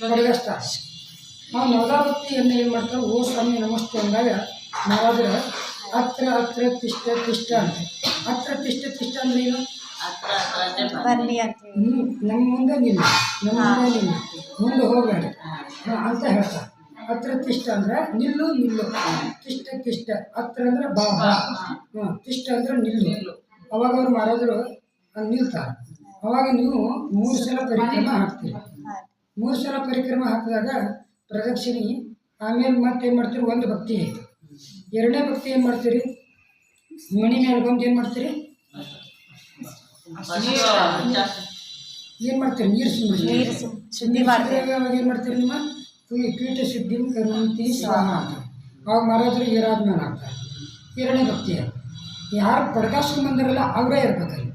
ಪಡಗಷ್ಟ ಆ ನವದಾಪತಿಯನ್ನು ಏನು ಮಾಡ್ತಾರೆ ಓ ಸ್ವಾಮಿ ನಮಸ್ತೆ ಅಂದಾಗ ನಾವಾದ್ರೆ ಹತ್ರ ಹತ್ರ ತಿಷ್ಟ ತಿಷ್ಟ ಅಂತ. ಹತ್ರ ತಿಷ್ಟ ತಿಷ್ಟ ಅಂದ್ರೆ ಏನು? ಬನ್ನಿ ಅಂತೀವಿ ಹ್ಞೂ ನಮ್ಮ ಮುಂದೆ ನಿಲ್ಲ. ನಮ್ಮ ಮುಂದೆ ನಿಲ್ಲ. ಮುಂದೆ ಹೋಗಬೇಡ. ಹಾಂ ಅಂತ ಹೇಳ್ತಾರೆ. ಹತ್ರ ತಿಷ್ಟ ಅಂದ್ರೆ ನಿಲ್ಲು ನಿಲ್ಲು. ತಿಷ್ಟ ತಿಷ್ಟ. ಹತ್ರ ಅಂದ್ರೆ ಬಾ ಹ್ಞೂ ತಿಷ್ಟ ಅಂದ್ರೆ ನಿಲ್ಲು. ಅವಾಗ ಅವ್ರು ಮಹಾರಾಜರು ಅಲ್ಲಿ ನಿಲ್ತಾರೆ. ಅವಾಗ ನೀವು ಮೂರು ಸಲ ಪರಿಕ್ರಮ ಹಾಕ್ತೀರಿ. ಮೂರು ಸಲ ಪರಿಕ್ರಮ ಹಾಕಿದಾಗ ಪ್ರದಕ್ಷಿಣೆ ಆಮೇಲೆ ಮತ್ತೆ ಏನು ಮಾಡ್ತೀರಿ? ಒಂದು ಭಕ್ತಿ ಆಯಿತು. ಎರಡನೇ ಭಕ್ತಿ ಏನು ಮಾಡ್ತೀರಿ? ಮಣಿ ಮೇಲೆ ಬಂದು ಏನು ಮಾಡ್ತೀರಿ? ಏನು ಮಾಡ್ತೀರಿ? ನೀರು ಸುಮ್ಮನೆ ಶುದ್ಧಿ ಅವಾಗ ಏನು ಮಾಡ್ತೀರಿ ನಿಮ್ಮ ಕೀಟ ಶುದ್ಧಿ ಕರುಣಂತಿ ಸ್ವಾಹ. ಅಂತಾರೆ ಅವಾಗ ಮಹಾರಾಜರು ಏರಾದ್ಮೇಲೆ ಆಗ್ತಾರೆ. ಎರಡನೇ ಭಕ್ತಿ ಯಾರು ಪಡ್ಕಾಸ್ಕೊಂಡು ಬಂದಿರಲ್ಲ ಅವರೇ ಇರ್ಬೇಕಲ್ಲಿ.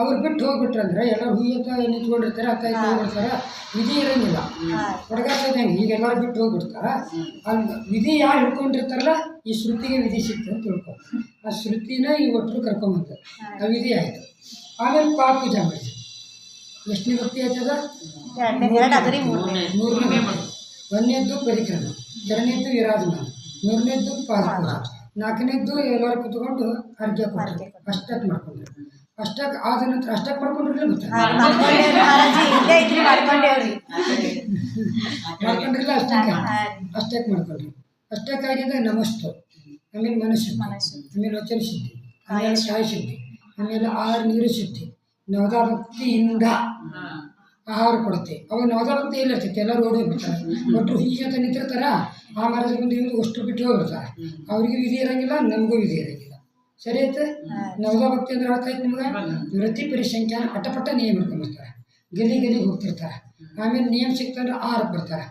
ಅವ್ರು ಬಿಟ್ಟು ಹೋಗ್ಬಿಟ್ರಂದ್ರೆ ಎಲ್ಲ ಹುಯಿ ಅಂತ ನಿಂತ್ಕೊಂಡಿರ್ತಾರೆ ಅತ್ತ ಇತ್ತ ಹೋಗ್ಬಿಡ್ತಾರೆ ವಿಧಿ ಇರೋಂಗಿಲ್ಲ. ಹಾಂ ಪಡ್ಕಾಸೋದು ಹೆಂಗೆ ಈಗ ಎಲ್ಲರೂ ಬಿಟ್ಟು ಹೋಗ್ಬಿಡ್ತಾರೆ. ಅಲ್ಲಿ ವಿಧಿ ಯಾರು ಹಿಡ್ಕೊಂಡಿರ್ತಾರಲ್ಲ ಈ ಶ್ರುತಿಗೆ ವಿಧಿ ಸಿಕ್ತು ಅಂತ ತಿಳ್ಕೊ. ಆ ಶ್ರುತಿನ ಈ ಒಟ್ಟರು ಕರ್ಕೊಂಬಂತಾರೆ ಆ ವಿಧಿ ಆಯಿತು. ಆಮೇಲೆ ಪಾಪ ಪೂಜೆ ಮಾಡಿದ್ರು. ಎಷ್ಟನೇ ಭಕ್ತಿ ಆಯ್ತದ ಮೂರನೇ. ಒಂದನೇದ್ದು ಪರಿಕ್ರಮ ಎರಡನೇದ್ದು ವಿರಾಜಮಾನ ಮೂರನೇದ್ದು ಪಾದಪೂಜೆ ನಾಲ್ಕನೇದ್ದು ಎಲ್ಲರೂ ಕುತ್ಕೊಂಡು ಅರ್ಘ್ಯ ಕೊಟ್ಟು ಅಷ್ಟಕ್ಕೆ ಮಾಡ್ಕೊಂಡ್ರು. ಅಷ್ಟಕ್ಕೆ ಆದ ನಂತರ ಅಷ್ಟಕ್ಕೆ ಮಾಡ್ಕೊಂಡ್ರಲ್ಲ ಮತ್ತೆ ಹಾಂ ಅಷ್ಟಕ್ ಮಹಾರಾಜಿ ಅಷ್ಟಕ್ಕೆ? ಅಷ್ಟಕ್ಕೆ ಮಾಡ್ಕೊಂಡ್ರಿ. ನಮಸ್ತು. ಆಮೇಲೆ ಮನಸ್ಸು. ಆಮೇಲೆ ವಚನ ಶುದ್ಧಿ. ಆಮೇಲೆ ಶಾಯಿ ಶುದ್ಧಿ. ಆಮೇಲೆ ಆಹಾರ ನೀರು ಶುದ್ಧಿ. ನವದಾಭಕ್ತಿಯಿಂದ ಆಹಾರ ಕೊಡುತ್ತೆ. ಅವಾಗ ನವದಾಭಕ್ತಿ ಎಲ್ಲಿ ಇರ್ತೈತೆ? ಎಲ್ಲರೂ ಓಡಿ ಹೋಗ್ಬಿಡ್ತಾರೆ. ಒಟ್ಟು ಹೀಗೆ ಅಂತ ನಿಂತಿರ್ತಾರ? ಆ ಮರದ ಮುಂದೆ ಇವ್ರು ಅಷ್ಟು ಬಿಟ್ಟು ಹೋಗ್ಬಿಡ್ತಾರೆ ಅವ್ರಿಗೂ ವಿಧಿ ಇರಂಗಿಲ್ಲ ನಮಗೂ ವಿಧಿ ಇರಂಗಿಲ್ಲ. ಸರಿ ಆಯ್ತು. ನವದಾಭಕ್ತಿ ಅಂದ್ರೆ ಅರ್ಥ ಆಯ್ತು ನಿಮ್ಗೆ? ವೃತ್ತಿ ಸಂಖ್ಯಾನ ಪಟಪಟ ನಿಯಮ ಹಿಡ್ಕೊಂಡ್ಬಿಡ್ತಾರೆ ಗಲಿ ಗಲಿ ಹೋಗ್ತಿರ್ತಾರೆ. ಆಮೇಲೆ ನಿಯಮ ಸಿಕ್ತಂದ್ರೆ ಆರು ಬರ್ತಾರೆ.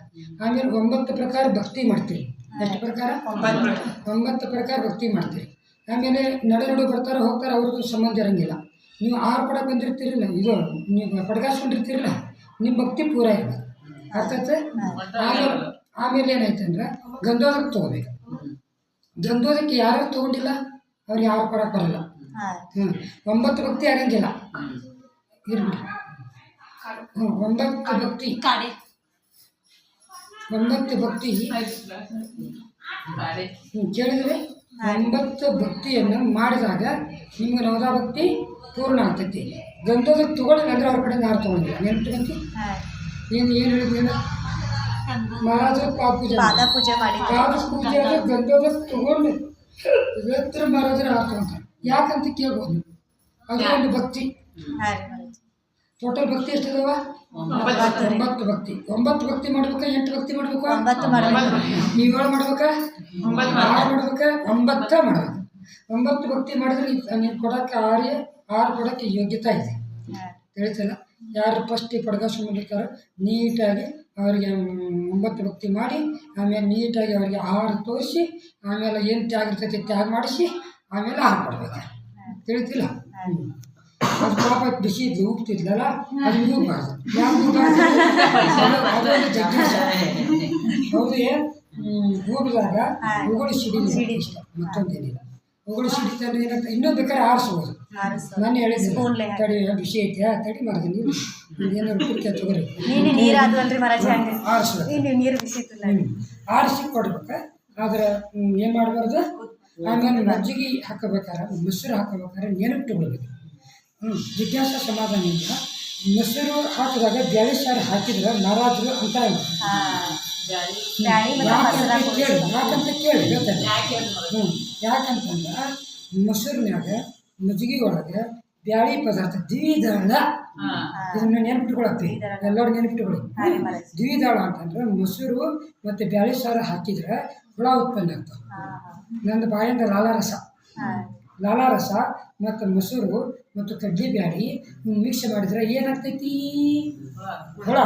ಆಮೇಲೆ ಒಂಬತ್ತು ಪ್ರಕಾರ ಭಕ್ತಿ ಮಾಡ್ತೀರಿ. ಎಷ್ಟು ಪ್ರಕಾರ? ಒಂಬತ್ತು ಪ್ರಕಾರ. ಭಕ್ತಿ ಮಾಡ್ತೀರಿ. ಆಮೇಲೆ ನಡು ನಡು ಬರ್ತಾರೆ ಹೋಗ್ತಾರೆ ಅವ್ರಿಗೂ ಸಂಬಂಧ ಇರಂಗಿಲ್ಲ. ನೀವು ಆರು ಪಡ ಬಂದಿರ್ತೀರಲ್ಲ ಇದು ನೀವು ಪಡ್ಗಾಸ್ಕೊಂಡಿರ್ತೀರಲ್ಲ ನಿಮ್ಮ ಭಕ್ತಿ ಪೂರ ಇರ್ಬೇಕು ಅರ್ಥ? ಆಮೇಲೆ ಆಮೇಲೆ ಏನಾಯ್ತಂದ್ರೆ ಗಂಧೋದಕ್ಕೆ ತೊಗೋಬೇಕು. ಗಂಧೋದಕ್ಕೆ ಯಾರು ತೊಗೊಂಡಿಲ್ಲ? ಅವ್ರು ಯಾರು ಕೊಡಕ್ಕೆ ಬರಲ್ಲ. ಹಾಂ ಹ್ಞೂ ಒಂಬತ್ತು ಭಕ್ತಿ ಆಗಂಗಿಲ್ಲ ಇರ್ಬಿಡಿ ಹ್ಞೂ ಒಂಬತ್ತು ಭಕ್ತಿ. ಒಂಬತ್ತು ಭಕ್ತಿ. ಹ್ಞೂ ಕೇಳಿದ್ರೆ? ಒಂಬತ್ತು ಭಕ್ತಿಯನ್ನು ಮಾಡಿದಾಗ ನಿಮ್ಗೆ ನವದಾ ಭಕ್ತಿ ಪೂರ್ಣ ಆಗ್ತೈತಿ. ಗಂಧದ ಅಂದ್ರೆ ಅವ್ರ ಕಡೆ ಯಾರು ತೊಗೊಂಡಿಲ್ಲ. ನೆನಪು ಹಾಂ ಏನು ಏನು ಹೇಳಿದ್ರು ಪೂಜೆ ಪಾದ ಪೂಜೆ ಪಾದ ಪೂಜೆ ಗಂಧೋದಕ್ಕೆ ತೊಗೊಂಡು ರತ್ರ ಮಹಾರಾಜರ ತೊಗೊಂತಾರೆ ಯಾಕಂತ ಕೇಳ್ಬೋದು? ಒಂದು ಭಕ್ತಿ. ಟೋಟಲ್ ಭಕ್ತಿ ಎಷ್ಟಿದಾವ? ಒಂಬತ್ತು ಭಕ್ತಿ. ಒಂಬತ್ತು ಭಕ್ತಿ ಮಾಡ್ಬೇಕಾ? ಎಂಟು ಭಕ್ತಿ ಮಾಡ್ಬೇಕು? ಒಂಬತ್ತು ಮಾಡಬೇಕು. ನೀವು ಏಳು ಮಾಡ್ಬೇಕಾ? ಆರು ಮಾಡ್ಬೇಕಾ. ಒಂಬತ್ತ ಮಾಡ್ಬೇಕು. ಒಂಬತ್ತು ಭಕ್ತಿ ಮಾಡಿದ್ರೆ ನೀನು ಕೊಡಕ್ಕೆ ಆರೇ ಆರು ಕೊಡಕ್ಕೆ ಯೋಗ್ಯತೆ ಇದೆ. ತಿಳಿತಲ್ಲ? ಯಾರು ಫಸ್ಟ್ ಈ ಪಡ್ಗಾಸ್ಕೊಂಡಿರ್ತಾರೋ ನೀಟಾಗಿ ಅವರಿಗೆ ಒಂಬತ್ತು ಭಕ್ತಿ ಮಾಡಿ ಆಮೇಲೆ ನೀಟಾಗಿ ಅವರಿಗೆ ಆಹಾರ ತೋರಿಸಿ ಆಮೇಲೆ ಏನು ತ್ಯಾಗ ಇರ್ತೈತೆ ತ್ಯಾಗ ಮಾಡಿಸಿ ಆಮೇಲೆ ಆಹಾರ ಕೊಡ್ಬೇಕು ತಿಳಿತಿಲ್ಲ ಅದು ಪಾಪ ಬಿಸಿ ಇದ್ದು ಉಪ್ತಿದ್ಲಲ್ಲ ಅದು ಊಗಬಾರ್ದು ಯಾಕೆ ಊಗಬಾರ್ದು ಹೋಗಿದಾಗ ಸಿಡಿ ಹೌದು ಇಷ್ಟ ಇಷ್ಟ ಮತ್ತೊಂದೇನಿಲ್ಲ ಉಗುಳು ಸಿಡಿತಾನೆ ಏನಂತ ಇನ್ನೂ ಬೇಕಾದ್ರೆ ಆರಿಸ್ಬೋದು. ಆರಿಸು ನಾನು ಹೇಳಿದ್ದೆ ಸ್ಪೂನ್ಲೆ ತಡಿ ವಿಷಯ ಐತೆ ತಡಿ ಮಾಡಿದೆ ನೀವು ಏನಾದ್ರು ಕುಡಿಕೆ ತಗೋರಿ ಆರಿಸ್ಬೇಕು. ಆರಿಸಿ ಕೊಡ್ಬೇಕು. ಆದ್ರೆ ಏನು ಮಾಡಬಾರ್ದು? ಆಮೇಲೆ ಮಜ್ಜಿಗೆ ಹಾಕಬೇಕಾರ ಮೊಸರು ಹಾಕಬೇಕಾದ್ರೆ ನೆನಪಿಟ್ಕೊಳ್ಬೇಕು ಹ್ಞೂ ಜಿಜ್ಞಾಸ ಸಮಾಧಾನದಿಂದ ಮೊಸರು ಹಾಕಿದಾಗ ಬ್ಯಾಳಿ ಸಾರು ಹಾಕಿದ್ರೆ ನಾರಾಜರು ಅಂತ ಯಾಕಂತ ಕೇಳಿ ಯಾಕಂತ ಕೇಳಿ ಹೇಳ್ತಾರೆ ಹ್ಞೂ ಯಾಕಂತಂದ್ರೆ ಮೊಸರಿನಾಗ ಮಜ್ಜಿಗೆ ಒಳಗೆ ಬ್ಯಾಳಿ ಪದಾರ್ಥ ದ್ವಿದಳ ಇದನ್ನ ನೆನ್ಪಿಟ್ಕೊಳತ್ತಿ. ಎಲ್ಲರೂ ನೆನ್ಪಿಟ್ಕೊಳ್ಳಿ ದ್ವಿದಳ ಅಂತಂದ್ರೆ ಮೊಸರು ಮತ್ತೆ ಬ್ಯಾಳಿ ಸಾರು ಹಾಕಿದ್ರೆ ಹುಳ ಉತ್ಪನ್ನ ಆಗ್ತವೆ. ನಂದು ಬಾಯಿಂದ ಲಾಲಾರಸ. ಲಾಲಾರಸ ಮತ್ತು ಮೊಸರು ಮತ್ತು ಕಡ್ಲಿ ಬ್ಯಾಳಿ ಮಿಕ್ಸ್ ಮಾಡಿದ್ರೆ ಏನಾಗ್ತೈತಿ? ಹುಳ.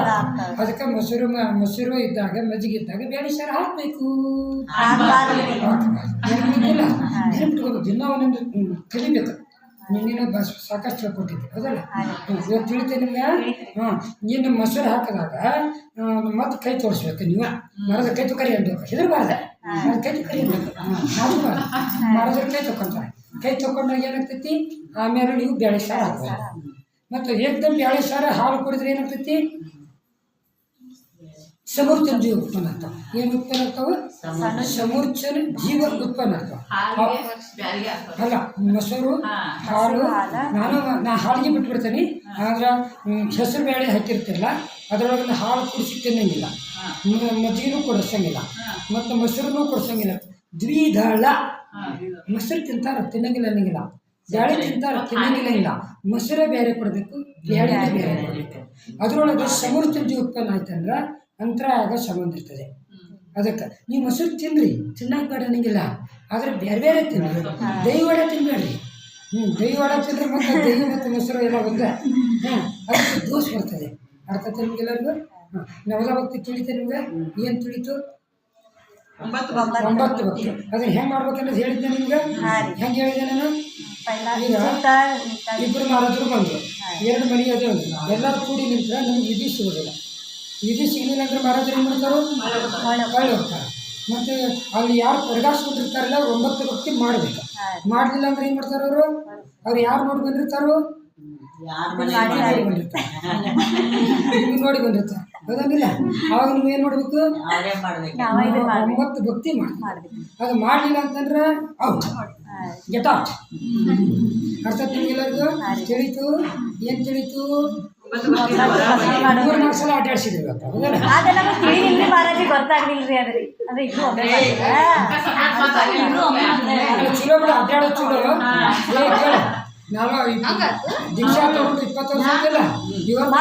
ಅದಕ್ಕೆ ಮೊಸರು ಮೊಸರು ಇದ್ದಾಗ ಮಜ್ಜಿಗೆ ಇದ್ದಾಗ ಬ್ಯಾಳಿ ಸಾರು ಹಾಕಬೇಕು. ನೆನಪಿಲ್ಲ ನೆನಪಿಟ್ಕೋಬೇಕು ದಿನ ಒಂದೊಂದು ಕಲಿಬೇಕು. ನಿನ್ನ ಬಸ್ ಸಾಕಷ್ಟು ಹೇಳ್ಕೊಟ್ಟಿದ್ದೆ. ಹೌದಲ್ಲ? ಹ್ಮ್, ಇವತ್ತು ತಿಳಿತೆ ನಿಮ್ಗೆ? ಹಾಂ ನೀನು ಮೊಸರು ಹಾಕಿದಾಗ ಮತ್ತೆ ಕೈ ತೋರಿಸ್ಬೇಕು ನೀವು. ಮರದ ಕೈ ತುಕರಿ ಅನ್ಬೇಕು ಹೆದರ್ಬಾರ್ದೆ. ಮರದ ಕೈ ತುಕರಿ ಅನ್ಬೇಕು ಮರದ ಕೈ ತಗೊಂತಾರೆ ಕೈ ತೊಕೊಂಡಾಗ ಏನಾಗ್ತೈತಿ? ಆಮೇಲೆ ನೀವು ಬೇಳೆ ಸಾರು ಹಾಕ್ಬೋದು ಮತ್ತು ಏಕದಮ್ ಬೇಳೆ ಸಾರು ಹಾಲು ಕುಡಿದ್ರೆ ಏನಾಗ್ತೈತಿ? ಸಮೂರ್ಚನ ಜೀವ ಉತ್ಪನ್ನ ಆಗ್ತಾವ. ಏನು ಉತ್ಪನ್ನ ಆಗ್ತಾವ? ಸಮೂರ್ಚನ ಜೀವ ಉತ್ಪನ್ನ ಆಗ್ತಾವ. ಅಲ್ಲ ಮೊಸರು ಹಾಲು ನಾನು ನಾ ಹಾಲಿಗೆ ಬಿಟ್ಬಿಡ್ತೇನೆ. ಆದ್ರೆ ಹೆಸರು ಬೇಳೆ ಹಾಕಿರ್ತಿರಲ್ಲ ಅದರೊಳಗೆ ಹಾಲು ಕುಡಿಸಿ ತಿನ್ನಂಗಿಲ್ಲ. ಮಜ್ಜಿಗೆನೂ ಕೊಡಿಸಂಗಿಲ್ಲ. ಮತ್ತು ಮೊಸರನ್ನು ಕೊಡಿಸಂಗಿಲ್ಲ. ದ್ವಿದಳ. ಮೊಸರು ತಿಂತಾರ ತಿನ್ನಂಗಿಲ್ಲ ಅನ್ನಂಗಿಲ್ಲ ಬ್ಯಾಳೆ ತಿಂತಾರ ತಿನ್ನಂಗಿಲ್ಲ ಇಲ್ಲ. ಮೊಸರೇ ಬೇರೆ ಕೊಡಬೇಕು ಬ್ಯಾಳೆ ಬೇರೆ ಕೊಡಬೇಕು. ಅದರೊಳಗೆ ಸಮೃದ್ಧಿ ಉತ್ಪನ್ನ ಆಯ್ತಂದ್ರೆ ಅಂತರಾಗ ಸಂಬಂಧ ಇರ್ತದೆ. ಅದಕ್ಕೆ ನೀವು ಮೊಸರು ತಿನ್ರಿ ತಿನ್ನಕ್ಕೆ ಬೇಡ ಅನ್ನಂಗಿಲ್ಲ ಆದ್ರೆ ಬೇರೆ ಬೇರೆ ತಿನ್ರಿ. ದೈ ವಡೆ ತಿನ್ಬೇಡ್ರಿ. ಹ್ಞೂ ದೈ ವಡೆ ತಿಂದ್ರೆ ಮತ್ತೆ ದೈ ಮತ್ತು ಮೊಸರು ಎಲ್ಲ ಒಂದೇ. ಹ್ಞೂ ಅದಕ್ಕೆ ದೋಷ ಬರ್ತದೆ. ಅರ್ಥ ತಿನ್ನಂಗಿಲ್ಲ ಹಾಂ ನವದ ಭಕ್ತಿ ತಿಳಿತೆ ನಿಮ್ಗೆ? ಏನು ತಿಳಿತು? ಒಂಬತ್ತು ಭಕ್ತಿ ಅದನ್ನ ಹೆಂಗೆ ಮಾಡ್ಬೇಕನ್ನೋದು ಹೇಳಿದ್ದೆ ನಿಮ್ಗೆ. ಹೆಂಗೆ ಹೇಳಿದೆ ನಾನು? ಈಗ ಇಬ್ಬರು ಮಹಾರಾಜರು ಬಂದರು. ಎರಡು ಮನೆ ಅದೇ ಒಂದು. ಎಲ್ಲರೂ ಕೂಡಿ ನಿಂತ್ರೆ ನಮ್ಗೆ ವಿಧಿ ಸಿಗೋದಿಲ್ಲ. ವಿಧಿ ಸಿಗಲಿಲ್ಲ ಅಂದ್ರೆ ಮಾರಾಜರು ಏನು ಮಾಡ್ತಾರೋ? ಹೊಳ್ಳಿ ಹೋಗ್ತಾರೆ ಮತ್ತು ಅಲ್ಲಿ ಯಾರು ಪರಿಗಾಸ್ಕೊಂಡಿರ್ತಾರಲ್ಲ ಒಂಬತ್ತು ಭಕ್ತಿ ಮಾಡ್ಬೇಕು. ಮಾಡಲಿಲ್ಲ ಅಂದ್ರೆ ಏನು ಮಾಡ್ತಾರೆ ಅವರು? ಅವ್ರು ಯಾರು ನೋಡಿ ಬಂದಿರ್ತಾರೋ? ನೋಡಿ ಬಂದಿರ್ತಾರೆ. ನೋಡಿ ಬಂದಿರ್ತಾರೆ. ಹೌದಂಗಿಲ್ಲ ಅವಾಗ ನೀವು ಏನು ಮಾಡಬೇಕು? ಒಂಬತ್ತು ಭಕ್ತಿ ಮಾಡಿ ಮಾಡ್ಬೇಕು. ಅದು ಮಾಡಲಿಲ್ಲ ಅಂತಂದ್ರೆ ಔಟ್ ಗೆಟ್ ಔಟ್ ಅರ್ಥ ನಿಮ್ಗೆಲ್ಲರಿಗೂ ತಿಳಿತು? ಏನು ತಿಳಿತು? ಮೂರು ನಾಲ್ಕು ಸಲ ಚಲೋ ಬಿಡ ಚಲೋ. ನಾನು ದೀಕ್ಷಾ ತಗೊಂಡು ಇಪ್ಪತ್ತು ವರ್ಷ ಇವತ್ತು